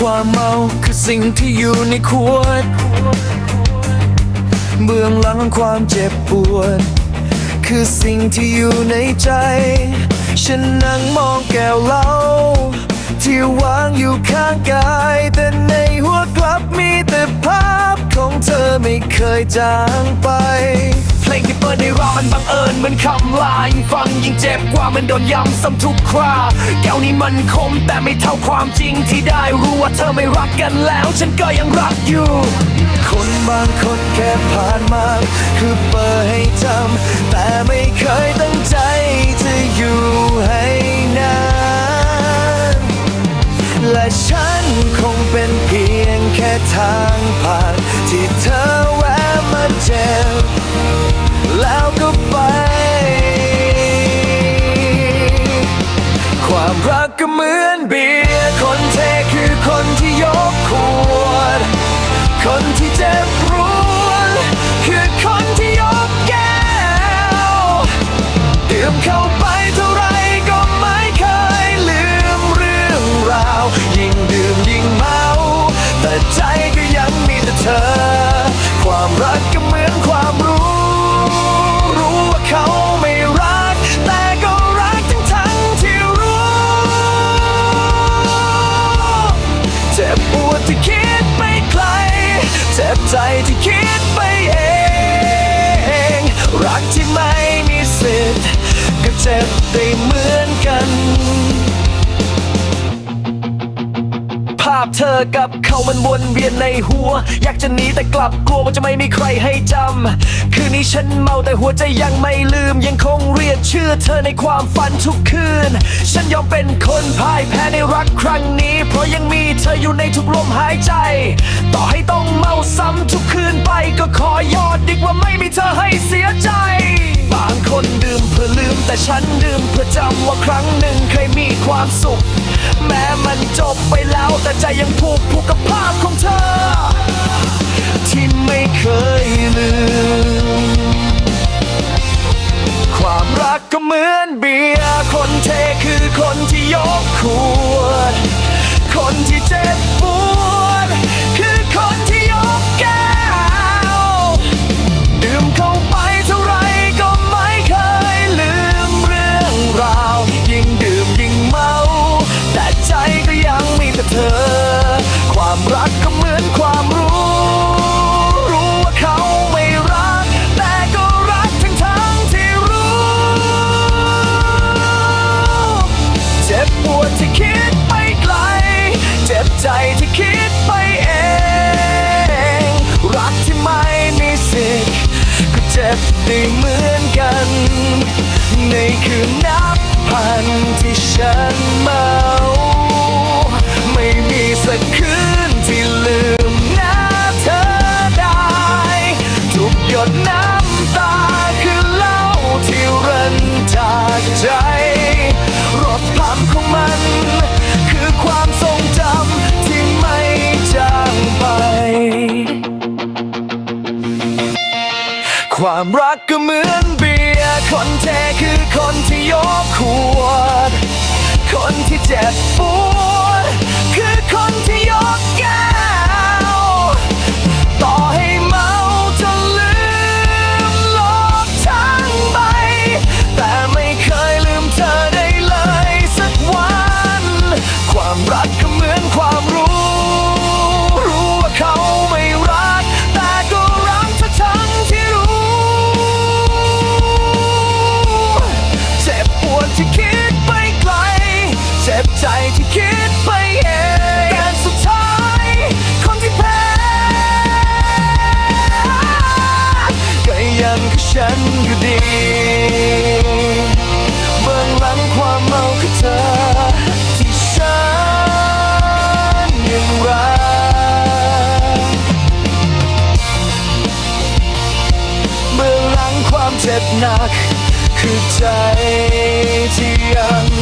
ความเมาคือสิ่งที่อยู่ในขวด เบื้องหลังของความเจ็บปวด คือสิ่งที่อยู่ในใจ ฉันนั่งมองแก้วเหล้าที่วางอยู่ข้างกาย ยจางไป เพลงที่เปิดในรอบมันบังเอิญเหมือนคำลายิ่งฟังยิ่งเจ็บกว่ามันโดนย้ำซ้ำทุกคราแก้วนี้มันคมแต่ไม่เท่าความจริงที่ได้รู้ว่าเธอไม่รักกันแล้ว ฉันก็ยังรักอยู่ คนบางคนแค่ผ่านมา คือเปิดให้จำแต่ไม่เคยตั้งใจจะอยู่ให้นานและฉันคงเป็นเพียงแค่ทางผ่านที่เธอ จ็บแล้วก็ไป ความรักก็เหมือนบีาพเธอกับเขามันวนเวียนในหัว อยากจะหนีแต่กลับกลัวว่าจะไม่มีใครให้จำ คืนนี้ฉันเมาแต่หัวใจยังไม่ลืม ยังคงเรียกชื่อเธอในความฝันทุกคืน ฉันยอมเป็นคนพ่ายแพ้ในรักครั้งนี้ เพราะยังมีเธออยู่ในทุกลมหายใจ ต่อให้ต้องเมาซ้ำทุกคืนไปก็ขอยอดดีกว่าไม่มีเธอให้เสียใจ บางคนดื่มเพื่อลืมแต่ฉันดื่มเพื่อจำว่าครั้งหนึ่งเคยมีความสุข แม้มันจบไป แต่ใจยังผูกผูกกับภาพของเธอ ที่ไม่เคยลืม ความรักก็เหมือน ได้เหมือนกัน ในคืนนับพันที่ฉันเมา ไม่มีสักคืนที่ลืมหน้าเธอได้ ทุกหยดน้ำตาคือเล่าที่รันจากใจ ความรักก็เหมือนเบียร์คนเทคือคนที่ยกขวด คนที่เจ็บปวด เจ็บหนัก คือใจที่ยัง